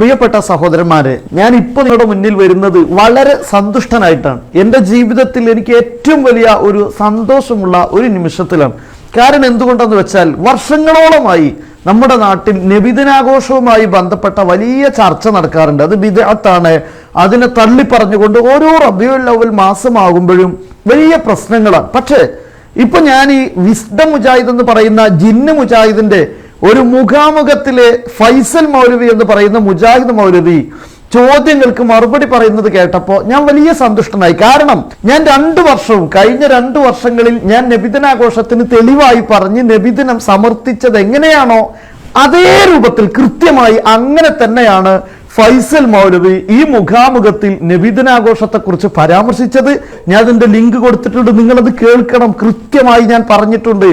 പ്രിയപ്പെട്ട സഹോദരന്മാരെ ഞാൻ ഇപ്പോൾ നിങ്ങളുടെ മുന്നിൽ വരുന്നത് വളരെ സന്തുഷ്ടനായിട്ടാണ്. എന്റെ ജീവിതത്തിൽ എനിക്ക് ഏറ്റവും വലിയ ഒരു സന്തോഷമുള്ള ഒരു നിമിഷത്തിലാണ്. കാരണം എന്തുകൊണ്ടെന്ന് വെച്ചാൽ വർഷങ്ങളോളമായി നമ്മുടെ നാട്ടിൽ നബിദിനാഘോഷവുമായി ബന്ധപ്പെട്ട വലിയ ചർച്ച നടക്കാറുണ്ട്. അത് വിദഗ്ധാണ് അതിനെ തള്ളി പറഞ്ഞുകൊണ്ട് ഓരോ റബിയുൽ ലവൽ മാസമാകുമ്പോഴും വലിയ പ്രശ്നങ്ങളാണ്. പക്ഷേ ഇപ്പൊ ഞാൻ ഈ വിസ്ഡം മുജാഹിദ് എന്ന് പറയുന്ന ജിന്ന് മുജാഹിദിന്റെ ഒരു മുഖാമുഖത്തിലെ ഫൈസൽ മൗലവി എന്ന് പറയുന്ന മുജാഹിദ് മൗലവി ചോദ്യങ്ങൾക്ക് മറുപടി പറയുന്നത് കേട്ടപ്പോൾ ഞാൻ വലിയ സന്തുഷ്ടനായി. കാരണം ഞാൻ രണ്ടു വർഷവും കഴിഞ്ഞ രണ്ടു വർഷങ്ങളിൽ ഞാൻ നബിദിനാഘോഷത്തിന് തെളിവായി പറഞ്ഞ് നബിദിനം സമർത്ഥിച്ചത് എങ്ങനെയാണോ അതേ രൂപത്തിൽ കൃത്യമായി അങ്ങനെ തന്നെയാണ് ഫൈസൽ മൗലവി ഈ മുഖാമുഖത്തിൽ നബിദിനാഘോഷത്തെ കുറിച്ച് പരാമർശിച്ചത് ഞാൻ അതിന്റെ ലിങ്ക് കൊടുത്തിട്ടുണ്ട്. നിങ്ങൾ അത് കേൾക്കണം. കൃത്യമായി ഞാൻ പറഞ്ഞിട്ടുണ്ട്.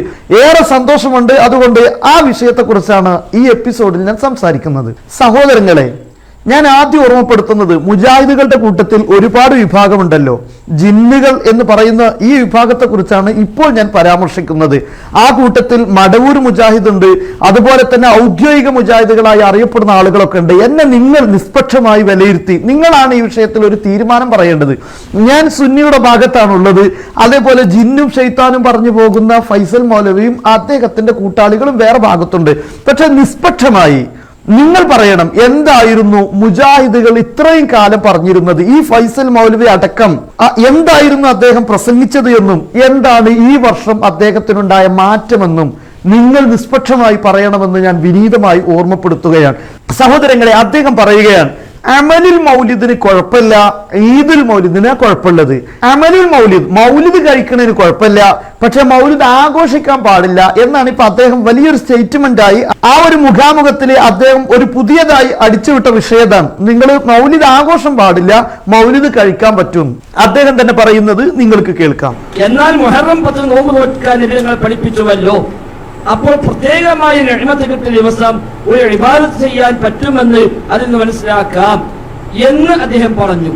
ഏറെ സന്തോഷമുണ്ട്. അതുകൊണ്ട് ആ വിഷയത്തെ കുറിച്ചാണ് ഈ എപ്പിസോഡിൽ ഞാൻ സംസാരിക്കുന്നത്. സഹോദരങ്ങളെ ഞാൻ ആദ്യം ഓർമ്മപ്പെടുത്തുന്നത് മുജാഹിദുകളുടെ കൂട്ടത്തിൽ ഒരുപാട് വിഭാഗമുണ്ടല്ലോ. ജിന്നുകൾ എന്ന് പറയുന്ന ഈ വിഭാഗത്തെക്കുറിച്ചാണ് ഇപ്പോൾ ഞാൻ പരാമർശിക്കുന്നത്. ആ കൂട്ടത്തിൽ മടവൂർ മുജാഹിദ് ഉണ്ട്. അതുപോലെ തന്നെ ഔദ്യോഗിക മുജാഹിദുകളായി അറിയപ്പെടുന്ന ആളുകളൊക്കെ ഉണ്ട്. എന്നെ നിങ്ങൾ നിഷ്പക്ഷമായി വിലയിരുത്തി. നിങ്ങളാണ് ഈ വിഷയത്തിൽ ഒരു തീരുമാനം പറയേണ്ടത്. ഞാൻ സുന്നിയുടെ ഭാഗത്താണുള്ളത്. അതേപോലെ ജിന്നും ഷെയ്ത്താനും പറഞ്ഞു പോകുന്ന ഫൈസൽ മൗലവിയും അദ്ദേഹത്തിന്റെ കൂട്ടാളികളും വേറെ ഭാഗത്തുണ്ട്. പക്ഷെ നിഷ്പക്ഷമായി നിങ്ങൾ പറയണം എന്തായിരുന്നു മുജാഹിദുകൾ ഇത്രയും കാലം പറഞ്ഞിരുന്നത്? ഈ ഫൈസൽ മൗലവി അടക്കം എന്തായിരുന്നു അദ്ദേഹം പ്രസംഗിച്ചത് എന്നും എന്താണ് ഈ വർഷം അദ്ദേഹത്തിനുണ്ടായ മാറ്റമെന്നും നിങ്ങൾ നിഷ്പക്ഷമായി പറയണമെന്ന് ഞാൻ വിനീതമായി ഓർമ്മപ്പെടുത്തുകയാണ്. സഹോദരങ്ങളെ അദ്ദേഹം പറയുകയാണ് അമലുൽ മൗലിദിന് കുഴപ്പമില്ല. ഈദുൽ മൗലിദിന് കുഴപ്പമുള്ളത്. അമലിൽ മൗലിദ് മൗലിദ് കഴിക്കുന്നതിന് കുഴപ്പമില്ല. പക്ഷെ മൗലിദ് ആഘോഷിക്കാൻ പാടില്ല എന്നാണ് ഇപ്പൊ അദ്ദേഹം വലിയൊരു സ്റ്റേറ്റ്മെന്റ് ആയി ആ ഒരു മുഖാമുഖത്തിൽ അദ്ദേഹം ഒരു പുതിയതായി അടിച്ചുവിട്ട വിഷയതാണ്. നിങ്ങൾ മൗലിദ് ആഘോഷം പാടില്ല മൗലിദ് കഴിക്കാൻ പറ്റും. അദ്ദേഹം തന്നെ പറയുന്നത് നിങ്ങൾക്ക് കേൾക്കാം. എന്നാൽ മുഹറം പത്ത് നോമ്പ് നോക്കാൻ പഠിപ്പിച്ചുവല്ലോ. അപ്പോൾ പ്രത്യേകമായി എഴുമത്ത് കിട്ടിയ ദിവസം ഒരു ഇബാദത്ത് ചെയ്യാൻ പറ്റുമെന്ന് അതിൽ നിന്ന് മനസ്സിലാക്കാം എന്ന് അദ്ദേഹം പറഞ്ഞു.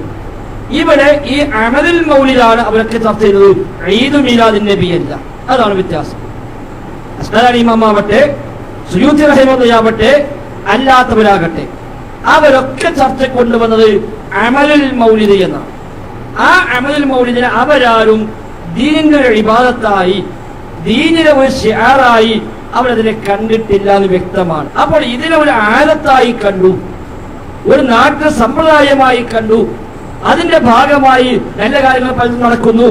ഇവിടെ ഈ അമലിൽ മൗലിലാണ് അവരൊക്കെ ചർച്ച ചെയ്തത്. ഈദ് മീലാദിൻ നബി അല്ല അതാണ് വ്യത്യാസം. അസ്ലാനി ഇമാമാവട്ടെ സുയൂത്തി റഹിമയാവട്ടെ അല്ലാത്തവരാകട്ടെ അവരൊക്കെ ചർച്ച കൊണ്ടുവന്നത് അമലിൽ മൗലിദ് എന്നാണ്. ആ അമലിൽ മൗലിദിനെ അവരാരും ദീനിന്റെ ഇബാദത്തായി ദീനിലെ ഒരു ഷിയാറായി അവരതിനെ കണ്ടിട്ടില്ല എന്ന് വ്യക്തമാണ്. അപ്പോൾ ഇതിനെ ഒരു ആലത്തായി കണ്ടു. ഒരു നാട്ടു സമ്പ്രദായമായി കണ്ടു. അതിന്റെ ഭാഗമായി നല്ല കാര്യങ്ങൾ പലതും നടക്കുന്നു.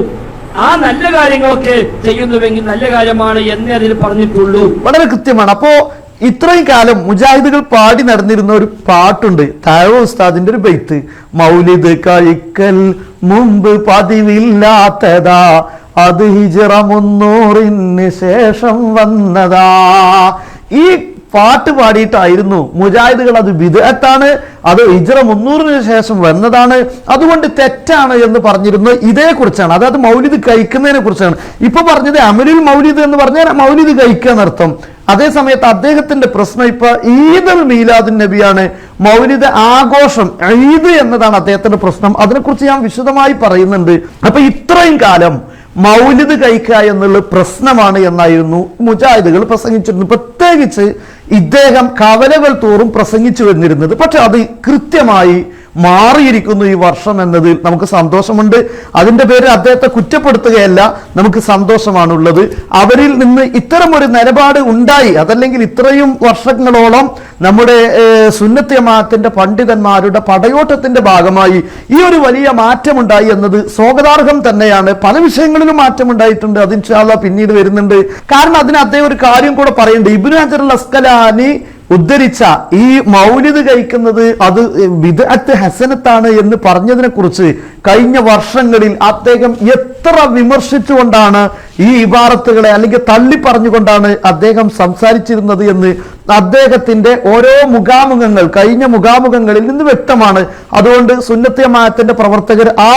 ആ നല്ല കാര്യങ്ങളൊക്കെ ചെയ്യുന്നുവെങ്കിൽ നല്ല കാര്യമാണ് എന്നേ അതിൽ പറഞ്ഞിട്ടുള്ളൂ. വളരെ കൃത്യമാണ്. അപ്പോ ഇത്രയും കാലം മുജാഹിദുകൾ പാടി നടന്നിരുന്ന ഒരു പാട്ടുണ്ട്. താഴോ ഉസ്താദിന്റെ ഒരു ബൈത്ത് മൗലിദ് കഴിക്കൽ മുമ്പ് പതിവില്ലാത്തതാ. അത് ഹിജറ മുന്നൂറിന് ശേഷം വന്നതാ. ഈ പാട്ട് പാടിയിട്ടായിരുന്നു മുജാഹിദുകൾ അത് വിദഗത്താണ് അത് ഹിജറ മുന്നൂറിന് ശേഷം വന്നതാണ്. അതുകൊണ്ട് തെറ്റാണ് എന്ന് പറഞ്ഞിരുന്നത് ഇതേ കുറിച്ചാണ് അതായത് മൗലിദ് കഴിക്കുന്നതിനെ കുറിച്ചാണ്. ഇപ്പൊ പറഞ്ഞത് അമലുൽ മൗലിദ് എന്ന് പറഞ്ഞാൽ മൗലിദ് കഴിക്കുക എന്നർത്ഥം അതേ സമയത്ത് അദ്ദേഹത്തിന്റെ പ്രശ്നം ഇപ്പൊ ഈദുൽ മീലാദുൻ നബിയാണ്. മൗലിദ് ആഘോഷം ഈദ് എന്നതാണ് അദ്ദേഹത്തിന്റെ പ്രശ്നം. അതിനെക്കുറിച്ച് ഞാൻ വിശദമായി പറയുന്നുണ്ട്. അപ്പൊ ഇത്രയും കാലം മൗലിദ് കഴിക്കുക എന്നുള്ള പ്രശ്നമാണ് എന്നായിരുന്നു മുജാഹിദുകൾ പ്രസംഗിച്ചിരുന്നു പ്രത്യേകിച്ച് ഇദ്ദേഹം കവലകൾ തോറും പ്രസംഗിച്ചു വന്നിരുന്നത്. പക്ഷെ അത് കൃത്യമായി മാറിയിരിക്കുന്നു ഈ വർഷം എന്നതിൽ നമുക്ക് സന്തോഷമുണ്ട്. അതിന്റെ പേര് അദ്ദേഹത്തെ കുറ്റപ്പെടുത്തുകയല്ല നമുക്ക് സന്തോഷമാണുള്ളത്. അവരിൽ നിന്ന് ഇത്തരം ഒരു നിലപാട് ഉണ്ടായി. അതല്ലെങ്കിൽ ഇത്രയും വർഷങ്ങളോളം നമ്മുടെ സുന്നത്യമാത്തിന്റെ പണ്ഡിതന്മാരുടെ പടയോട്ടത്തിന്റെ ഭാഗമായി ഈ ഒരു വലിയ മാറ്റമുണ്ടായി എന്നത് സ്വാഗതാർഹം തന്നെയാണ്. പല വിഷയങ്ങളിലും മാറ്റമുണ്ടായിട്ടുണ്ട്. അത് ഇൻഷാല്ല പിന്നീട് വരുന്നുണ്ട്. കാരണം അതിന് അദ്ദേഹം ഒരു കാര്യം കൂടെ പറയുന്നുണ്ട് ഇബ്നു ഹജർ അസ്കലാനി ഉദ്ധരിച്ച ഈ മൗലിദ് കഴിക്കുന്നത് അത് വിദഗ്ധ ഹസനത്താണ് എന്ന് പറഞ്ഞതിനെ കുറിച്ച് കഴിഞ്ഞ വർഷങ്ങളിൽ അദ്ദേഹം എത്ര വിമർശിച്ചുകൊണ്ടാണ് ഈ ഇബാറത്തുകളെ അല്ലെങ്കിൽ തള്ളി പറഞ്ഞുകൊണ്ടാണ് അദ്ദേഹം സംസാരിച്ചിരുന്നത് എന്ന് അദ്ദേഹത്തിന്റെ ഓരോ മുഖാമുഖങ്ങൾ കഴിഞ്ഞ മുഖാമുഖങ്ങളിൽ നിന്ന് വ്യക്തമാണ്. അതുകൊണ്ട് സുന്നത്യമായത്തിന്റെ പ്രവർത്തകർ ആ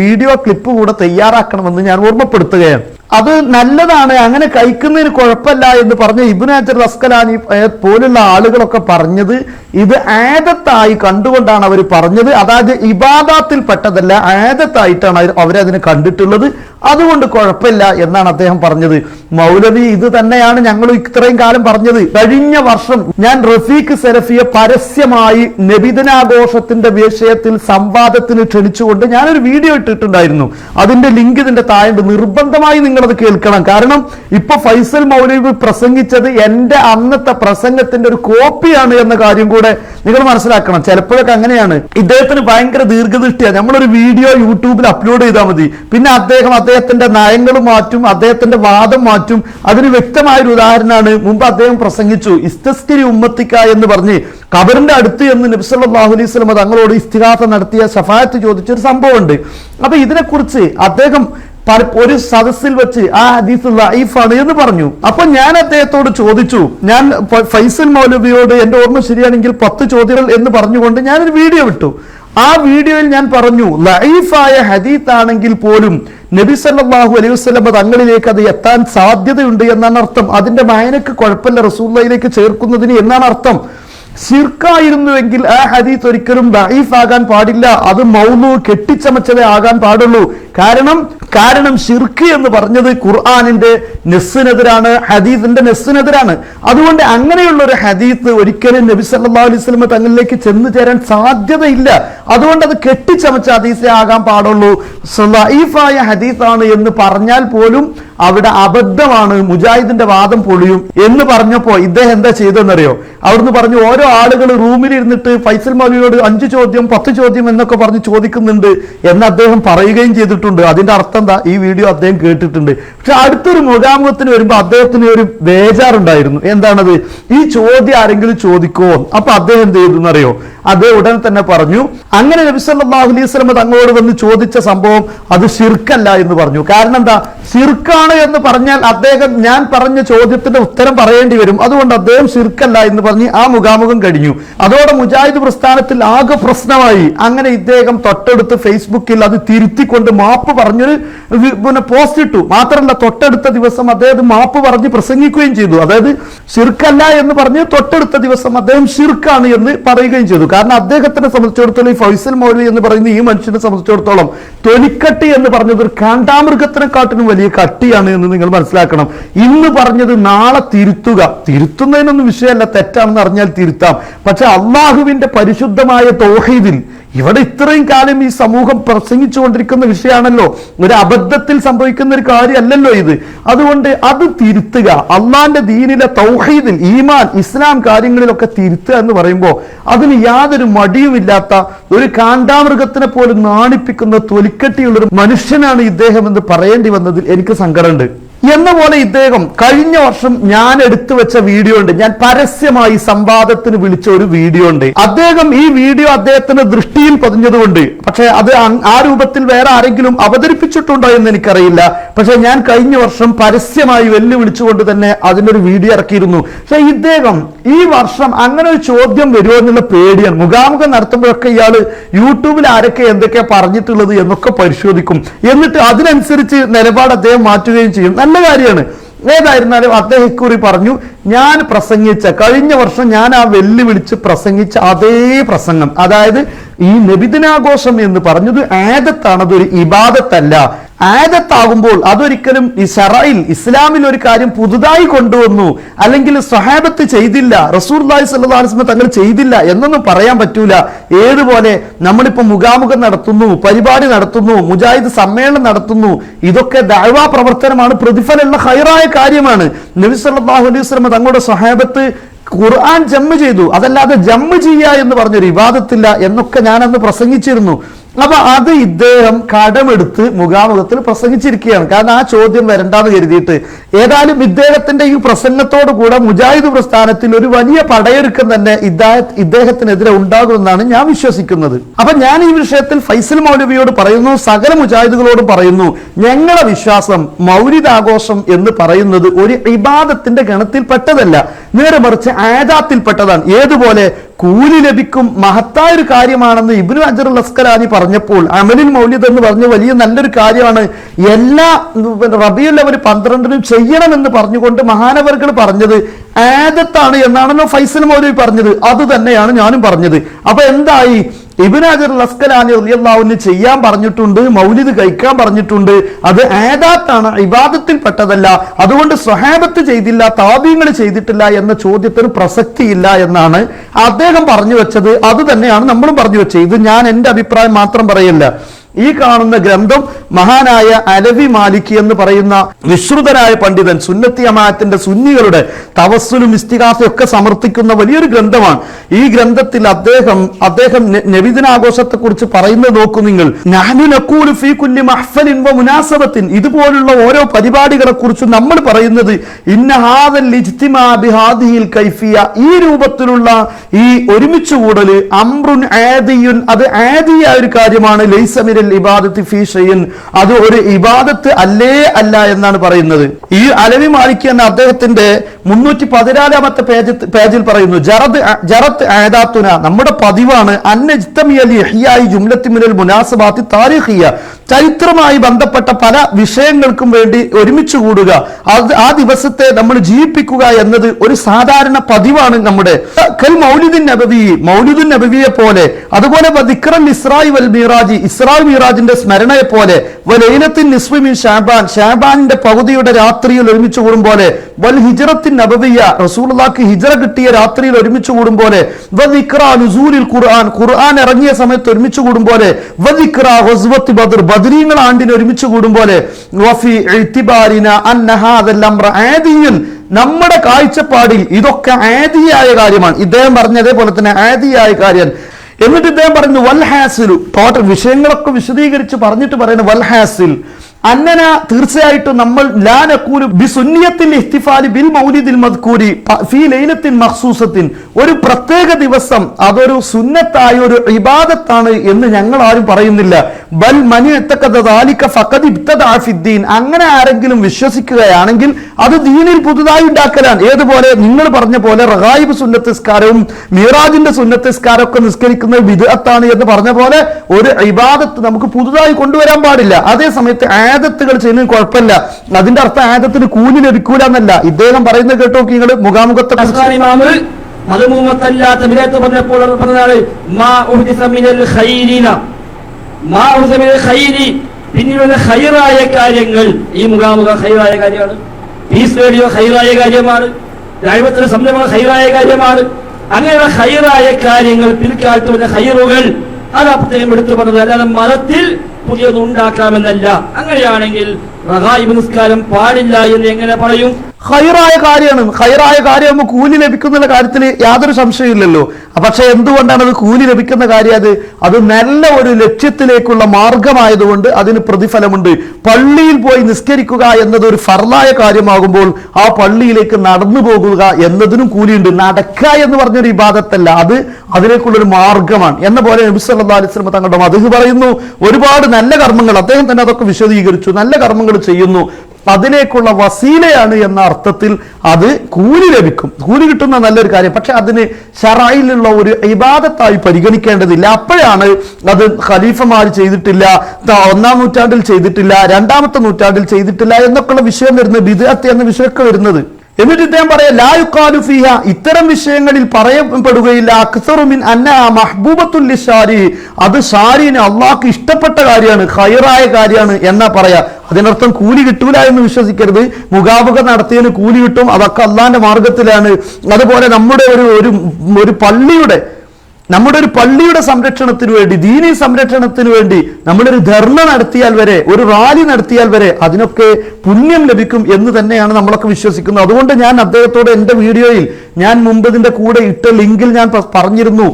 വീഡിയോ ക്ലിപ്പ് കൂടെ തയ്യാറാക്കണമെന്ന് ഞാൻ ഓർമ്മപ്പെടുത്തുകയാണ്. അത് നല്ലതാണ് അങ്ങനെ കഴിക്കുന്നതിന് കുഴപ്പമില്ല എന്ന് പറഞ്ഞ ഇബുനാച്ചർ റസ്കലാനി പോലുള്ള ആളുകളൊക്കെ പറഞ്ഞത് ഇത് ആദത്തായി കണ്ടുകൊണ്ടാണ് അവർ പറഞ്ഞത്. അതായത് ഇബാദാത്തിൽ പെട്ടതല്ല ആദത്തായിട്ടാണ് അവരതിനെ കണ്ടിട്ടുള്ളത്. അതുകൊണ്ട് കുഴപ്പമില്ല എന്നാണ് അദ്ദേഹം പറഞ്ഞത്. മൗലവി ഇത് തന്നെയാണ് ഞങ്ങൾ ഇത്രയും കാലം പറഞ്ഞത്. കഴിഞ്ഞ വർഷം ഞാൻ റഫീഖ് സെലഫിയെ പരസ്യമായി നബിദിനാഘോഷത്തിന്റെ വിഷയത്തിൽ സംവാദത്തിന് ക്ഷണിച്ചുകൊണ്ട് ഞാനൊരു വീഡിയോ ഇട്ടിട്ടുണ്ടായിരുന്നു. അതിന്റെ ലിങ്ക് ഇതിന്റെ താഴെ നിർബന്ധമായി നിങ്ങളത് കേൾക്കണം. കാരണം ഇപ്പൊ ഫൈസൽ മൗലവി പ്രസംഗിച്ചത് എന്റെ അന്നത്തെ പ്രസംഗത്തിന്റെ ഒരു കോപ്പിയാണ് എന്ന കാര്യം കൂടെ നിങ്ങൾ മനസ്സിലാക്കണം. ചിലപ്പോഴൊക്കെ അങ്ങനെയാണ്. ഇദ്ദേഹത്തിന് ഭയങ്കര ദീർഘദൃഷ്ടിയാണ് നമ്മളൊരു വീഡിയോ യൂട്യൂബിൽ അപ്ലോഡ് ചെയ്താൽ മതി. പിന്നെ അദ്ദേഹം അദ്ദേഹത്തിന്റെ നയങ്ങൾ മാറ്റും അദ്ദേഹത്തിന്റെ വാദം മാറ്റും. അതിന് വ്യക്തമായ ഒരു ഉദാഹരണമാണ് മുമ്പ് അദ്ദേഹം പ്രസംഗിച്ചു ഇസ്തസ്കിരി ഉമ്മത്തിക്ക എന്ന് പറഞ്ഞ് കബറിന്റെ അടുത്ത് എന്ന് നബ്സല്ലാഹു അലൈഹി സ്വലമ തങ്ങളോട് ഇസ്തിഹാസ നടത്തിയ സഫായത്ത് ചോദിച്ചൊരു സംഭവമുണ്ട്. അപ്പൊ ഇതിനെക്കുറിച്ച് അദ്ദേഹം ഒരു സദസ്സിൽ വെച്ച് ആ ഹദീസ് ലൈഫാണ് എന്ന് പറഞ്ഞു. അപ്പൊ ഞാൻ അദ്ദേഹത്തോട് ചോദിച്ചു ഞാൻ ഫൈസൽ മൗലവിയോട് എന്റെ ഓർമ്മ ശരിയാണെങ്കിൽ പത്ത് ചോദ്യങ്ങൾ എന്ന് പറഞ്ഞുകൊണ്ട് ഞാനൊരു വീഡിയോ വിട്ടു. ആ വീഡിയോയിൽ ഞാൻ പറഞ്ഞു ലൈഫായ ഹദീത്ത് ആണെങ്കിൽ പോലും നബി സല്ലാഹു അലൈഹി വസല്ലം തങ്ങളിലേക്ക് അത് എത്താൻ സാധ്യതയുണ്ട് എന്നാണ് അർത്ഥം. അതിന്റെ മായനക്ക് കുഴപ്പമില്ല റസൂല്ലയിലേക്ക് ചേർക്കുന്നതിന് എന്നാണ് അർത്ഥം. സിർക്കായിരുന്നുവെങ്കിൽ ആ ഹദീത്ത് ഒരിക്കലും ലൈഫ് ആകാൻ പാടില്ല. അത് മൗലു കെട്ടിച്ചമച്ചതേ ആകാൻ പാടുള്ളൂ. കാരണം കാരണം ഷിർക്ക് എന്ന് പറഞ്ഞത് ഖുർആാനിന്റെ നെസ്സിനെതിരാണ് ഹദീസിന്റെ നെസ്സിനെതിരാണ്. അതുകൊണ്ട് അങ്ങനെയുള്ള ഒരു ഹദീത്ത് ഒരിക്കലും നബി സല്ലാ അലൈഹി തങ്ങളിലേക്ക് ചെന്ന് ചേരാൻ സാധ്യതയില്ല. അതുകൊണ്ട് അത് കെട്ടിച്ചമച്ച ഹദീസേ ആകാൻ പാടുള്ളൂ. ലഈഫായ ഹദീസാണ് എന്ന് പറഞ്ഞാൽ പോലും അവിടെ അബദ്ധമാണ് മുജാഹിദിന്റെ വാദം പൊളിയും എന്ന് പറഞ്ഞപ്പോൾ ഇദ്ദേഹം എന്താ ചെയ്തെന്നറിയോ അവിടുന്ന് പറഞ്ഞു ഓരോ ആളുകൾ റൂമിൽ ഇരുന്നിട്ട് ഫൈസൽ മൗലിയോട് അഞ്ച് ചോദ്യം പത്ത് ചോദ്യം എന്നൊക്കെ പറഞ്ഞ് ചോദിക്കുന്നുണ്ട് എന്ന് അദ്ദേഹം പറയുകയും ചെയ്തിട്ടുണ്ട്. അതിന്റെ അർത്ഥം എന്താ ഈ വീഡിയോ അദ്ദേഹം കേട്ടിട്ടുണ്ട്. പക്ഷെ അടുത്തൊരു മുഖാമുഖത്തിന് വരുമ്പോൾ അദ്ദേഹത്തിന് ഒരു ബേജാറുണ്ടായിരുന്നു. എന്താണത്? ഈ ചോദ്യം ആരെങ്കിലും ചോദിക്കുമോ അപ്പൊ അദ്ദേഹം എന്ത് ചെയ്തു എന്നറിയോ? അദ്ദേഹം ഉടനെ തന്നെ പറഞ്ഞു അങ്ങനെ നബി സല്ലല്ലാഹു അലൈഹി വസല്ലം തങ്ങളോട് വന്ന് ചോദിച്ച സംഭവം അത് ശിർക്കല്ല എന്ന് പറഞ്ഞു. കാരണം എന്താ? ശിർക്കാണ് എന്ന് പറഞ്ഞാൽ അദ്ദേഹം ഞാൻ പറഞ്ഞ ചോദ്യത്തിന്റെ ഉത്തരം പറയേണ്ടി വരും. അതുകൊണ്ട് അദ്ദേഹം സിർക്കല്ല എന്ന് പറഞ്ഞ് ആ മുഖാമുഖം കഴിഞ്ഞു. അതോടെ മുജാഹിദ് പ്രസ്ഥാനത്തിൽ ആകെ പ്രശ്നമായി. അങ്ങനെ ഇദ്ദേഹം തൊട്ടടുത്ത് ഫേസ്ബുക്കിൽ അത് തിരുത്തിക്കൊണ്ട് മാപ്പ് പറഞ്ഞൊരു പിന്നെ പോസ്റ്റ് ഇട്ടു. മാത്രമല്ല തൊട്ടടുത്ത ദിവസം അദ്ദേഹം മാപ്പ് പറഞ്ഞ് പ്രസംഗിക്കുകയും ചെയ്തു. അതായത് സിർക്കല്ല എന്ന് പറഞ്ഞ് തൊട്ടടുത്ത ദിവസം അദ്ദേഹം സിർക്കാണ് എന്ന് പറയുകയും ചെയ്തു. കാരണം അദ്ദേഹത്തിനെ സംബന്ധിച്ചിടത്തോളം ഈ ഫൈസൽ മൗലവി എന്ന് പറയുന്ന ഈ മനുഷ്യനെ സംബന്ധിച്ചിടത്തോളം തൊലിക്കട്ടി എന്ന് പറഞ്ഞത് ഒരു കാണ്ടാമൃഗത്തിനെക്കാട്ടിനും വലിയ കട്ടിയാണ് എന്ന് നിങ്ങൾ മനസ്സിലാക്കണം. ഇന്ന് പറഞ്ഞത് നാളെ തിരുത്തുക. തിരുത്തുന്നതിനൊന്നും വിഷയമല്ല തെറ്റാണെന്ന് അറിഞ്ഞാൽ തിരുത്താം. പക്ഷെ അള്ളാഹുവിന്റെ പരിശുദ്ധമായ തോഹീദിൽ ഇവിടെ ഇത്രയും കാലം ഈ സമൂഹം പ്രസംഗിച്ചുകൊണ്ടിരിക്കുന്ന വിഷയമാണല്ലോ. ഒരു അബദ്ധത്തിൽ സംഭവിക്കുന്ന ഒരു കാര്യമല്ലല്ലോ ഇത്. അതുകൊണ്ട് അത് തിരുത്തുക. അള്ളാന്റെ ദീനിലെ തൗഹീദിൽ ഈമാൻ ഇസ്ലാം കാര്യങ്ങളിലൊക്കെ തിരുത്തുക എന്ന് പറയുമ്പോൾ അതിന് യാതൊരു മടിയുമില്ലാത്ത ഒരു കാന്താമൃഗത്തിനെ പോലും നാണിപ്പിക്കുന്ന തൊലിക്കട്ടിയുള്ളൊരു മനുഷ്യനാണ് ഇദ്ദേഹം എന്ന് പറയേണ്ടി വന്നതിൽ എനിക്ക് സങ്കടമുണ്ട്. എന്ന പോലെ ഇദ്ദേഹം കഴിഞ്ഞ വർഷം ഞാൻ എടുത്തു വെച്ച വീഡിയോ ഉണ്ട്. ഞാൻ പരസ്യമായി സംവാദത്തിന് വിളിച്ച ഒരു വീഡിയോ ഉണ്ട്. അദ്ദേഹം ഈ വീഡിയോ അദ്ദേഹത്തിന്റെ ദൃഷ്ടിയിൽ പതിഞ്ഞതുകൊണ്ട് പക്ഷെ അത് ആ രൂപത്തിൽ വേറെ ആരെങ്കിലും അവതരിപ്പിച്ചിട്ടുണ്ടോ എന്ന് എനിക്കറിയില്ല. പക്ഷെ ഞാൻ കഴിഞ്ഞ വർഷം പരസ്യമായി വെല്ലുവിളിച്ചുകൊണ്ട് തന്നെ അതിനൊരു വീഡിയോ ഇറക്കിയിരുന്നു. പക്ഷെ ഇദ്ദേഹം ഈ വർഷം അങ്ങനെ ഒരു ചോദ്യം വരുമോ എന്നുള്ള പേടിയാണ്. മുഖാമുഖം നടത്തുമ്പോഴൊക്കെ ഇയാൾ യൂട്യൂബിൽ ആരൊക്കെ എന്തൊക്കെയാ പറഞ്ഞിട്ടുള്ളത് എന്നൊക്കെ പരിശോധിക്കും. എന്നിട്ട് അതിനനുസരിച്ച് നിലപാട് അദ്ദേഹം മാറ്റുകയും ചെയ്യും. നല്ല കാര്യമാണ്. ഏതായിരുന്നാലും അദ്ദേഹം ഇക്കുറി പറഞ്ഞു ഞാൻ പ്രസംഗിച്ച കഴിഞ്ഞ വർഷം ഞാൻ ആ വെല്ലുവിളിച്ച് പ്രസംഗിച്ച അതേ പ്രസംഗം. അതായത് ഈ നബിദിനാഘോഷം എന്ന് പറഞ്ഞത് ആദത്താണ് അതൊരു ഇബാദത്തല്ല. ആദത്താകുമ്പോൾ അതൊരിക്കലും ഈ ഷറയിൽ ഇസ്ലാമിൽ ഒരു കാര്യം പുതുതായി കൊണ്ടുവന്നു അല്ലെങ്കിൽ സ്വഹാബത്ത് ചെയ്തില്ല റസൂർ സല്ലാസ്മ തങ്ങൾ ചെയ്തില്ല എന്നൊന്നും പറയാൻ പറ്റൂല. ഏതുപോലെ നമ്മളിപ്പോൾ മുഖാമുഖം നടത്തുന്നു പരിപാടി നടത്തുന്നു മുജാഹിദ് സമ്മേളനം നടത്തുന്നു ഇതൊക്കെ ദാഴ്വാ പ്രവർത്തനമാണ് പ്രതിഫലമുള്ള ഹൈറായ കാര്യമാണ്. നബി സല്ലാഹു അലൈഹി സ്വലമ തങ്ങളുടെ സ്വഹാബത്ത് ഖുർആൻ ജമ്മ് ചെയ്തു. അതല്ലാതെ ജമ്മ് ചെയ്യുക എന്ന് പറഞ്ഞൊരു വിവാദത്തില്ല എന്നൊക്കെ ഞാനന്ന് പ്രസംഗിച്ചിരുന്നു. അപ്പൊ അത് ഇദ്ദേഹം കടമെടുത്ത് മുഖാമുഖത്തിൽ പ്രസംഗിച്ചിരിക്കുകയാണ്. കാരണം ആ ചോദ്യം വരണ്ടെന്ന് കരുതിയിട്ട്. ഏതായാലും ഇദ്ദേഹത്തിന്റെ ഈ പ്രസംഗത്തോടു കൂടെ മുജാഹിദ് പ്രസ്ഥാനത്തിൽ ഒരു വലിയ പടയൊരുക്കം തന്നെ ഇദ്ദേഹ- ഇദ്ദേഹത്തിനെതിരെ ഉണ്ടാകുമെന്നാണ് ഞാൻ വിശ്വസിക്കുന്നത്. അപ്പൊ ഞാൻ ഈ വിഷയത്തിൽ ഫൈസൽ മൗലവിയോട് പറയുന്നു സകല മുജാഹിദുകളോടും പറയുന്നു ഞങ്ങളുടെ വിശ്വാസം മൗലിദാഘോഷം എന്ന് പറയുന്നത് ഒരു ഇബാദത്തിന്റെ ഗണത്തിൽപ്പെട്ടതല്ല. നേരെ മറിച്ച് ആദാത്തിൽപ്പെട്ടതാണ് ഏതുപോലെ കൂലി ലഭിക്കും മഹത്തായ ഒരു കാര്യമാണെന്ന് ഇബ്നു അജർ ലസ്കരാനി പറഞ്ഞപ്പോൾ അമലിൻ മൗലിദ് എന്ന് പറഞ്ഞ വലിയ നല്ലൊരു കാര്യമാണ്. എല്ലാ റബിയുൽ അവർ പന്ത്രണ്ടിനും ചെയ്യണമെന്ന് പറഞ്ഞുകൊണ്ട് മഹാനവർകൾ പറഞ്ഞത് ആദത്താണ് എന്നാണല്ലോ ഫൈസൽ മൗലവി പറഞ്ഞത്. അത് തന്നെയാണ് ഞാനും പറഞ്ഞത്. അപ്പൊ എന്തായി? ഇബിനാജർ ലസ്കലാനി റളിയല്ലാഹുവിന് ചെയ്യാൻ പറഞ്ഞിട്ടുണ്ട് മൗലിദ് കഴിക്കാൻ പറഞ്ഞിട്ടുണ്ട്. അത് ഏതാത്താണ് ആദാത്താണ് ഇബാദത്തിൽപ്പെട്ടതല്ല. അതുകൊണ്ട് സ്വഹാബത്ത് ചെയ്തില്ല താബീങ്ങൾ ചെയ്തിട്ടില്ല എന്ന ചോദ്യത്തിന് പ്രസക്തിയില്ല എന്നാണ് അദ്ദേഹം പറഞ്ഞു വെച്ചത്. അത് തന്നെയാണ് നമ്മളും പറഞ്ഞു വെച്ചത്. ഇത് ഞാൻ എന്റെ അഭിപ്രായം മാത്രം പറയല്ല. ഈ കാണുന്ന ഗ്രന്ഥം മഹാനായ അലവി മാലിക്കി എന്ന് പറയുന്ന വിശ്രുതനായ പണ്ഡിതൻ സുന്നത്തി അമാത്തിന്റെ സുന്നികളുടെ തവസ്സുലും ഇസ്തികാസും ഒക്കെ സമർത്ഥിക്കുന്ന വലിയൊരു ഗ്രന്ഥമാണ്. ഈ ഗ്രന്ഥത്തിൽ അദ്ദേഹം അദ്ദേഹം നവിദിനാഘോഷത്തെ കുറിച്ച് പറയുന്നത് നോക്കൂ നിങ്ങൾ. ഫീ കുല്ലി മഹ്ഫലിൻ മുനാസബത്തിൻ. ഇതുപോലുള്ള ഓരോ പരിപാടികളെ കുറിച്ച് നമ്മൾ പറയുന്നത് ഇന്ന ഹാദൽ കൈഫിയ. ഈ രൂപത്തിലുള്ള ഈ ഒരുമിച്ച് കൂടൽ അമ്രുൻ ആദിയുൻ. അത് ആദിയായ ഒരു കാര്യമാണ്. ഇബാദത്ത് ഫീ ഷെയ്യൻ അത് ഒരു ഇബാദത്ത് അല്ലേ അല്ല എന്നാണ് പറയുന്നത്. ഈ അലവി മാലിക് എന്ന അദ്ദേഹത്തിന്റെ മുന്നൂറ്റി പതിനാലാമത്തെ പേജ് പേജിൽ പറയുന്നു ജറദ് ജറത്ത് ആദാത്തുന. നമ്മുടെ പതിവാണ് അന്നജ്തമിയലി ഹിയായി ജുംലത്തി മിനൽ മുനാസബാത്തി താരിഖിയ. ചരിത്രമായി ബന്ധപ്പെട്ട പല വിഷയങ്ങൾക്കും വേണ്ടി ഒരുമിച്ച് കൂടുക. അത് ആ ദിവസത്തെ നമ്മൾ ജീവിപ്പിക്കുക എന്നത് ഒരു സാധാരണ പതിവാണ് നമ്മുടെ കൽ മൗലിദിൻ നബവി മൗലിദുൻ നബവിയെ പോലെ അതുപോലെ ദിക്റൽ ഇസ്രായി വൽ മീറാജി ഇസ്രായി മീറാജിന്റെ സ്മരണയെ പോലെ വലൈനത്തിൻ നിസ്വിമിൻ ഷാബാൻ ഷാബാനിന്റെ പകുതിയുടെ രാത്രിയിൽ ഒരുമിച്ച് കൂടും പോലെ വൽ ഹിജറത്തിൻ നബവിയ റസൂലുള്ളാഹിക്ക് ഹിജറ കിട്ടിയ രാത്രിയിൽ ഒരുമിച്ച് കൂടും പോലെ ഖുർആൻ ഖുർആൻ ഇറങ്ങിയ സമയത്ത് ഒരുമിച്ച് കൂടും പോലെ ബദർ ബദരീങ്ങൾ ആണ്ടിന് ഒരുമിച്ച് കൂടും പോലെ വഫി ഇഅ്തിബാരിന അന്ന ഹാദൽ അംറ ആദിയുൻ. നമ്മുടെ കാഴ്ചപ്പാടിൽ ഇതൊക്കെ ആദിയായ കാര്യമാണ്. ഇദ്ദേഹം പറഞ്ഞ അതേപോലെ തന്നെ ആദിയായ കാര്യം. എന്നിട്ട് ഇദ്ദേഹം പറഞ്ഞു വൽഹാസിലു. ടോട്ടൽ വിഷയങ്ങളൊക്കെ വിശദീകരിച്ച് പറഞ്ഞിട്ട് പറയുന്നത് വൽഹാസിൽ. അന്നന തീർച്ചയായിട്ടും നമ്മൾ ലാ ബി സുന്നിയത്തിൽ ഇഹ്തിഫാലി ബിൽ മൗലിദിൽ മദ്കൂരി ഫി ലൈലത്തിൻ മഖ്സൂസത്തിൻ. ഒരു പ്രത്യേക ദിവസം അതൊരു സുന്നത്തായ ഒരു ഇബാദത്താണ് എന്ന് ഞങ്ങൾ ആരും പറയുന്നില്ല. ബൽ മനി എത്തക്കതാലിക്ക ഫഖദ് ഇബ്തദഅ ഫിദ്ദീൻ. അങ്ങനെ ആരെങ്കിലും വിശ്വസിക്കുകയാണെങ്കിൽ അത് ദീനിൽ പുതുതായി ഉണ്ടാക്കലാണ്. ഏതുപോലെ? നിങ്ങൾ പറഞ്ഞ പോലെ റഹായിബ് സുന്നത്തിസ്കാരവും മീറാജിന്റെ സുന്നത്തിസ്കാരം ഒക്കെ നിസ്കരിക്കുന്നത് വിദഗ്ധാണ് എന്ന് പറഞ്ഞ പോലെ ഒരു ഇബാദത്ത് നമുക്ക് പുതുതായി കൊണ്ടുവരാൻ പാടില്ല. അതേ സമയത്ത് ആദത്തുകൾ ചെയ്യുന്നത് കുഴപ്പമില്ല. അതിന്റെ അർത്ഥം ആദത്തിന് കൂലി ലഭിക്കൂല എന്നല്ല ഇദ്ദേഹം പറയുന്നത് കേട്ടോ നിങ്ങൾ മുഖാമുഖത്തെ മതമൂമത്തല്ലാത്ത വിധേയത്ത് പറഞ്ഞപ്പോൾ അവർ മാ ഉഹ്ദിസ മിനൽ ഖൈരിന. മാ ഉഹ്ദിസമിനൽ ഖൈരി. പിന്നീട് ഹൈറായ കാര്യങ്ങൾ. ഈ മുഖാമുഖ ഹൈറായ കാര്യമാണ്. പീസ് റേഡിയോ ഹൈറായ കാര്യമാണ്. ദൈവത്തിന്റെ സംരംഭങ്ങൾ ഹൈറായ കാര്യമാണ്. അങ്ങനെയുള്ള ഹൈറായ കാര്യങ്ങൾ പിൽക്കാലത്ത് വരുന്ന ഹൈറുകൾ അത് അപ്പത്തേക്കും എടുത്തു പറഞ്ഞത് അല്ലാതെ മതത്തിൽ പുതിയത് ഉണ്ടാക്കാമെന്നല്ല അങ്ങനെയാണെങ്കിൽ റഹായിബ് നിസ്കാരം പാടില്ല എന്ന് എങ്ങനെ പറയും? ഹൈറായ കാര്യമാണ്. ഹൈറായ കാര്യമാകുമ്പോൾ കൂലി ലഭിക്കുന്ന കാര്യത്തിൽ യാതൊരു സംശയമില്ലല്ലോ പക്ഷെ എന്തുകൊണ്ടാണ് അത് കൂലി ലഭിക്കുന്ന കാര്യം അത്? അത് നല്ല ഒരു ലക്ഷ്യത്തിലേക്കുള്ള മാർഗമായതുകൊണ്ട് അതിന് പ്രതിഫലമുണ്ട്. പള്ളിയിൽ പോയി നിസ്കരിക്കുക എന്നത് ഒരു ഫർലായ കാര്യമാകുമ്പോൾ ആ പള്ളിയിലേക്ക് നടന്നു പോകുക എന്നതിനും കൂലിയുണ്ട്. നടക്കുക എന്ന് പറഞ്ഞൊരു വിവാദത്തല്ല അത് അതിലേക്കുള്ളൊരു മാർഗമാണ്. എന്ന പോലെ നബി സല്ലല്ലാഹു അലൈഹി വസല്ലം തങ്ങളുടെ മധു പറയുന്നു. ഒരുപാട് നല്ല കർമ്മങ്ങൾ അദ്ദേഹം തന്നെ അതൊക്കെ വിശദീകരിച്ചു. നല്ല കർമ്മങ്ങൾ ചെയ്യുന്നു. അതിലേക്കുള്ള വസീലയാണ് എന്ന അർത്ഥത്തിൽ അത് കൂലി ലഭിക്കും. കൂലി കിട്ടുന്ന നല്ലൊരു കാര്യം. പക്ഷെ അതിന് ഷറായിലുള്ള ഒരു ഇബാദത്തായി പരിഗണിക്കേണ്ടതില്ല. അപ്പോഴാണ് അത് ഖലീഫമാർ ചെയ്തിട്ടില്ല ഒന്നാം നൂറ്റാണ്ടിൽ ചെയ്തിട്ടില്ല രണ്ടാമത്തെ നൂറ്റാണ്ടിൽ ചെയ്തിട്ടില്ല എന്നൊക്കെയുള്ള വിഷയം വരുന്നത് ബിദഅത്ത് എന്ന വിഷയമൊക്കെ വരുന്നത്. എന്നിട്ട് ഇദ്ദേഹം പറയാം ലായുക്കാലു ഫിഹ. ഇത്തരം വിഷയങ്ങളിൽ പറയപ്പെടുകയില്ല. അക്സറുമിൻ അന്ന മഹ്ബൂബത്തുൽ ഷാരി അത് ഷാരിന് അള്ളാഹ്ക്ക് ഇഷ്ടപ്പെട്ട കാര്യമാണ് ഹൈറായ കാര്യമാണ് എന്നാ പറയാ. അതിനർത്ഥം കൂലി കിട്ടൂല എന്ന് വിശ്വസിക്കരുത്. മുഖാമുഖം നടത്തിയതിന് കൂലി കിട്ടും. അതൊക്കെ അള്ളാന്റെ മാർഗത്തിലാണ്. അതുപോലെ നമ്മുടെ ഒരു ഒരു ഒരു പള്ളിയുടെ നമ്മുടെ ഒരു പള്ളിയുടെ സംരക്ഷണത്തിന് വേണ്ടി ദീനി സംരക്ഷണത്തിന് വേണ്ടി നമ്മളൊരു ധർണ നടത്തിയാൽ വരെ ഒരു റാലി നടത്തിയാൽ വരെ അതിനൊക്കെ പുണ്യം ലഭിക്കും എന്ന് തന്നെയാണ് നമ്മളൊക്കെ വിശ്വസിക്കുന്നത്. അതുകൊണ്ട് ഞാൻ അദ്ദേഹത്തോട് എന്റെ വീഡിയോയിൽ ഞാൻ മുമ്പ് ഇതിന്റെ കൂടെ ഇട്ട ലിങ്കിൽ ഞാൻ പറഞ്ഞിരുന്നു പറഞ്ഞിരുന്നു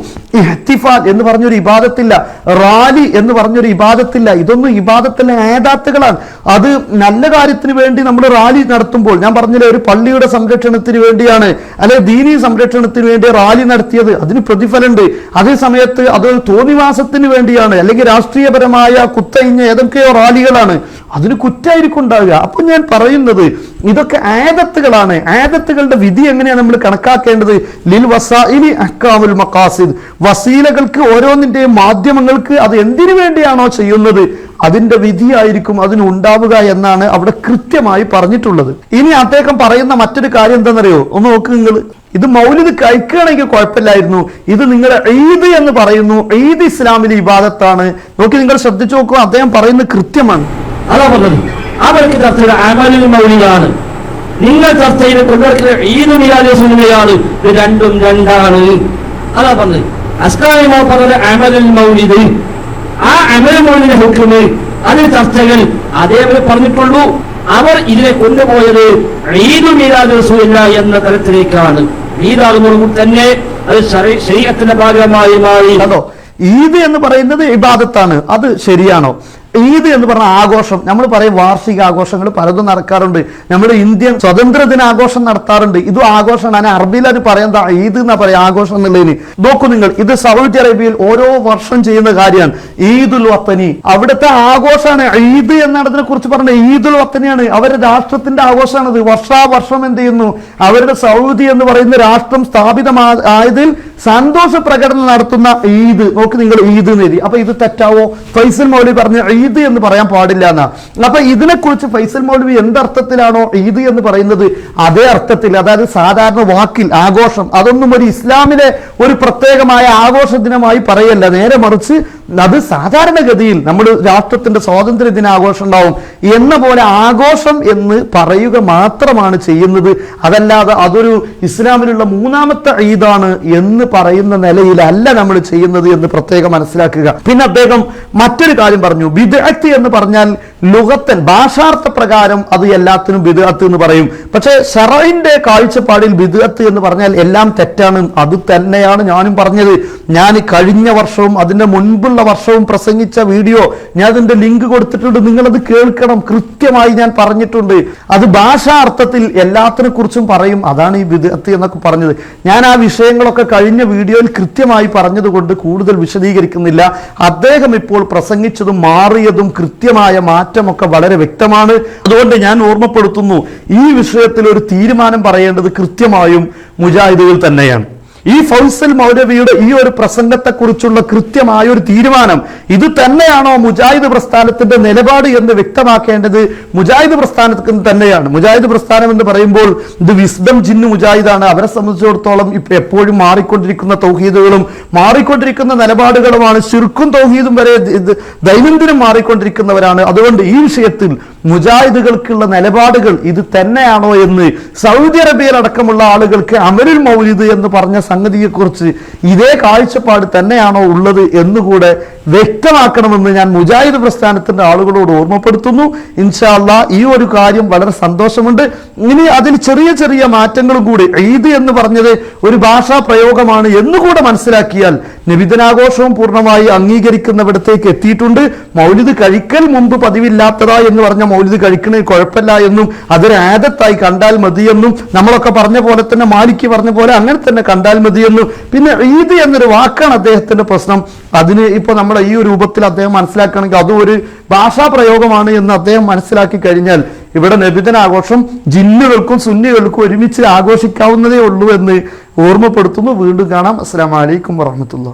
ഹത്തിഫാൽ എന്ന് പറഞ്ഞൊരു ഇബാദത്തില്ല റാലി എന്ന് പറഞ്ഞൊരു ഇബാദത്തില്ല ഇതൊന്നും ഇബാദത്തിലെ ഏതാത്തുകളാണ് അത് നല്ല കാര്യത്തിന് വേണ്ടി നമ്മൾ റാലി നടത്തുമ്പോൾ ഞാൻ പറഞ്ഞില്ലേ ഒരു പള്ളിയുടെ സംരക്ഷണത്തിന് വേണ്ടിയാണ് അല്ലെ ദീനി സംരക്ഷണത്തിന് വേണ്ടി റാലി നടത്തിയത്. അതിന് പ്രതിഫലമുണ്ട്. അതേ സമയത്ത് അത് തോന്നിവാസത്തിന് വേണ്ടിയാണ് അല്ലെങ്കിൽ രാഷ്ട്രീയപരമായ കുത്തയിഞ്ഞ ഏതൊക്കെയോ റാലികളാണ്. അതിന് കുറ്റായിരിക്കും ഉണ്ടാവുക അപ്പൊ ഞാൻ പറയുന്നത് ഇതൊക്കെ ആദത്തുകളാണ്. ആദത്തുകളുടെ വിധി എങ്ങനെയാണ് നമ്മൾ കണക്കാക്കേണ്ടത്? ലിൽ വസായിലി അഹ്കാമുൽ മഖാസിദ്. വസീലകൾക്ക് ഓരോന്നിന്റെയും മാധ്യമങ്ങൾക്ക് അത് എന്തിനു വേണ്ടിയാണോ ചെയ്യുന്നത്? അതിന്റെ വിധിയായിരിക്കും അതിന് ഉണ്ടാവുക എന്നാണ് അവിടെ കൃത്യമായി പറഞ്ഞിട്ടുള്ളത്. ഇനി അദ്ദേഹം പറയുന്ന മറ്റൊരു കാര്യം എന്താണെന്നറിയോ? ഒന്ന് നോക്ക് നിങ്ങൾ. ഇത് മൗലിദ് കഴിക്കുകയാണെങ്കിൽ കുഴപ്പമില്ലായിരുന്നു. ഇത് നിങ്ങൾ ഈദ് എന്ന് പറയുന്നു. ഈദ് ഇസ്ലാമിലെ ഇബാദത്താണ്. നോക്കി നിങ്ങൾ ശ്രദ്ധിച്ചു നോക്കുക അദ്ദേഹം പറയുന്നത് കൃത്യമാണ്. അതാ പറഞ്ഞത് അവർക്ക് ചർച്ചയുടെ അമലിൽ മൗലിയാണ്. നിങ്ങൾ ചർച്ചയിൽ കൊണ്ടുവരുന്ന ഈദ് മിലാദ് സുനിമയാണ് രണ്ടും രണ്ടാണ്. അതാ പറഞ്ഞത് അസ്കാരിമോ പറഞ്ഞത് അമലിൽ മൗലിദ്. ആ അമൽ മൗലിന്റെ ഹുക്കുമ് അതിൽ ചർച്ചകൾ അതേപോലെ പറഞ്ഞിട്ടുള്ളൂ. അവർ ഇതിനെ കൊണ്ടുപോയത് ഈദ് മിലാദ് എന്ന തരത്തിലേക്കാണ്. ഈദാകുമ്പോൾ തന്നെ അത് ശരീ- ശരീരത്തിന്റെ ഭാഗമായി മാറി. അതോ ഈദ് എന്ന് പറയുന്നത് ഇബാദത്താണ്. അത് ശരിയാണോ? ഈദ് എന്ന് പറഞ്ഞ ആഘോഷം. നമ്മൾ പറയും വാർഷിക ആഘോഷങ്ങൾ പലതും നടക്കാറുണ്ട്. നമ്മുടെ ഇന്ത്യൻ സ്വതന്ത്ര ദിനാഘോഷം നടത്താറുണ്ട്. ഇതും ആഘോഷമാണ്. ഞാൻ അറബിയിൽ അത് പറയുന്ന ഈദ് എന്നാ പറയാ ആഘോഷം എന്നുള്ളതിന്. നോക്കൂ നിങ്ങൾ ഇത് സൗദി അറേബ്യയിൽ ഓരോ വർഷം ചെയ്യുന്ന കാര്യമാണ്. ഈദുൽ വത്തനി. അവിടുത്തെ ആഘോഷമാണ് ഈദ് എന്നതിനെ കുറിച്ച് പറഞ്ഞ ഈദുൽ വത്തനിയാണ്. അവരുടെ രാഷ്ട്രത്തിന്റെ ആഘോഷമാണത്. വർഷാവർഷം എന്ത് ചെയ്യുന്നു? അവരുടെ സൗദി എന്ന് പറയുന്ന രാഷ്ട്രം സ്ഥാപിതമായതിൽ സന്തോഷ പ്രകടനം നടത്തുന്ന ഈദ്. നോക്ക് നിങ്ങൾ ഈദ് എന്ന് എഴുതി. അപ്പൊ ഇത് തെറ്റാവോ? ഫൈസൽ മൗലവി പറഞ്ഞ ഈദ് എന്ന് പറയാൻ പാടില്ല എന്നാ. അപ്പൊ ഇതിനെക്കുറിച്ച് ഫൈസൽ മൗലവി എന്തർത്ഥത്തിലാണോ ഈദ് എന്ന് പറയുന്നത്? അതേ അർത്ഥത്തിൽ അതായത് സാധാരണ വാക്കിൽ ആഘോഷം. അതൊന്നും ഒരു ഇസ്ലാമിലെ ഒരു പ്രത്യേകമായ ആഘോഷ ദിനമായി പറയല്ല. നേരെ മറിച്ച് അത് സാധാരണഗതിയിൽ നമ്മൾ രാഷ്ട്രത്തിന്റെ സ്വാതന്ത്ര്യ ദിന ആഘോഷം ഉണ്ടാവും. എന്ന പോലെ ആഘോഷം എന്ന് പറയുക മാത്രമാണ് ചെയ്യുന്നത്. അതല്ലാതെ അതൊരു ഇസ്ലാമിലുള്ള മൂന്നാമത്തെ ഈദാണ് എന്ന് പറയുന്ന നിലയിലല്ല നമ്മൾ ചെയ്യുന്നത് എന്ന് പ്രത്യേകം മനസ്സിലാക്കുക. പിന്നെ അദ്ദേഹം മറ്റൊരു കാര്യം പറഞ്ഞു ബിദ്അത്ത് എന്ന് പറഞ്ഞാൽ ലുഹത്തൻ ഭാഷാർത്ഥ പ്രകാരം അത് എല്ലാത്തിനും ബിദ്അത്ത് എന്ന് പറയും. പക്ഷേ ഷെറൈന്റെ കാഴ്ചപ്പാടിൽ ബിദ്അത്ത് എന്ന് പറഞ്ഞാൽ എല്ലാം തെറ്റാണ്. അത് തന്നെയാണ് ഞാനും പറഞ്ഞത്. ഞാൻ കഴിഞ്ഞ വർഷവും അതിന്റെ മുൻപുള്ള വർഷവും പ്രസംഗിച്ച വീഡിയോ ഞാൻ അതിന്റെ ലിങ്ക് കൊടുത്തിട്ടുണ്ട്. നിങ്ങളത് കേൾക്കണം. കൃത്യമായി ഞാൻ പറഞ്ഞിട്ടുണ്ട്. അത് ഭാഷാർത്ഥത്തിൽ എല്ലാത്തിനെ കുറിച്ചും പറയും. അതാണ് ഈ വിദഗ്ധ എന്നൊക്കെ പറഞ്ഞത്. ഞാൻ ആ വിഷയങ്ങളൊക്കെ കഴിഞ്ഞ വീഡിയോയിൽ കൃത്യമായി പറഞ്ഞതുകൊണ്ട് കൂടുതൽ വിശദീകരിക്കുന്നില്ല. അദ്ദേഹം ഇപ്പോൾ പ്രസംഗിച്ചതും മാറിയതും കൃത്യമായ മാറ്റമൊക്കെ വളരെ വ്യക്തമാണ്. അതുകൊണ്ട് ഞാൻ ഓർമ്മപ്പെടുത്തുന്നു ഈ വിഷയത്തിൽ ഒരു തീരുമാനം പറയേണ്ടത് കൃത്യമായും മുജാഹിദുകൾ തന്നെയാണ്. ഈ ഫൗസൽ മൗലവിയുടെ ഈ ഒരു പ്രസംഗത്തെക്കുറിച്ചുള്ള കൃത്യമായ ഒരു തീരുമാനം ഇത് തന്നെയാണോ മുജാഹിദ് പ്രസ്ഥാനത്തിന്റെ നിലപാട് എന്ന് വ്യക്തമാക്കേണ്ടത്? മുജാഹിദ് പ്രസ്ഥാനത്തിന് തന്നെയാണ്. മുജാഹിദ് പ്രസ്ഥാനം എന്ന് പറയുമ്പോൾ ഇത് വിസ്ഡം ജിന്നു മുജാഹിദാണ്. അവരെ സംബന്ധിച്ചിടത്തോളം ഇപ്പൊ എപ്പോഴും മാറിക്കൊണ്ടിരിക്കുന്ന തൗഹീദുകളും മാറിക്കൊണ്ടിരിക്കുന്ന നിലപാടുകളുമാണ്. ശിർക്കും തൗഹീദും വരെ ദൈനംദിനം മാറിക്കൊണ്ടിരിക്കുന്നവരാണ്. അതുകൊണ്ട് ഈ വിഷയത്തിൽ മുജാഹിദുകൾക്കുള്ള നിലപാടുകൾ ഇത് തന്നെയാണോ എന്ന് സൗദി അറേബ്യയിൽ അടക്കമുള്ള ആളുകൾക്ക് അമരുൽ മൗലിദ് എന്ന് പറഞ്ഞ സംഗതിയെക്കുറിച്ച് ഇതേ കാഴ്ചപ്പാട് തന്നെയാണോ ഉള്ളത് എന്നുകൂടെ വ്യക്തമാക്കണമെന്ന് ഞാൻ മുജാഹിദ് പ്രസ്ഥാനത്തിന്റെ ആളുകളോട് ഓർമ്മപ്പെടുത്തുന്നു. ഇൻഷാല്ല ഈ ഒരു കാര്യം വളരെ സന്തോഷമുണ്ട്. ഇനി അതിൽ ചെറിയ ചെറിയ മാറ്റങ്ങളും കൂടി ഈദ് എന്ന് പറഞ്ഞത് ഒരു ഭാഷാ പ്രയോഗമാണ് എന്നുകൂടെ മനസ്സിലാക്കിയാൽ നിബിധനാഘോഷവും പൂർണമായി അംഗീകരിക്കുന്നവിടത്തേക്ക് എത്തിയിട്ടുണ്ട്. മൗലിദ് കഴിക്കൽ മുമ്പ് പതിവില്ലാത്തതാ എന്ന് പറഞ്ഞ മൗലിദ് കഴിക്കണേ കുഴപ്പമില്ല എന്നും അതൊരു ആദത്തായി കണ്ടാൽ മതിയെന്നും നമ്മളൊക്കെ പറഞ്ഞ പോലെ തന്നെ മാലിക്ക് പറഞ്ഞ പോലെ അങ്ങനെ തന്നെ കണ്ടാൽ മതിയെന്നും. പിന്നെ ഈദ് എന്നൊരു വാക്കാണ് അദ്ദേഹത്തിന്റെ പ്രശ്നം. അതിന് ഇപ്പൊ നമ്മുടെ ഈ രൂപത്തിൽ അദ്ദേഹം മനസ്സിലാക്കുകയാണെങ്കിൽ അതും ഒരു ഭാഷാ പ്രയോഗമാണ് എന്ന് അദ്ദേഹം മനസ്സിലാക്കി കഴിഞ്ഞാൽ ഇവിടെ നബിദിനാഘോഷം ജിന്നുകൾക്കും സുന്നികൾക്കും ഒരുമിച്ച് ആഘോഷിക്കാവുന്നതേ ഉള്ളൂ എന്ന് ഓർമ്മപ്പെടുത്തുന്നു. വീണ്ടും കാണാം. അസ്സാം വലൈക്കും വാഹമത്തുള്ള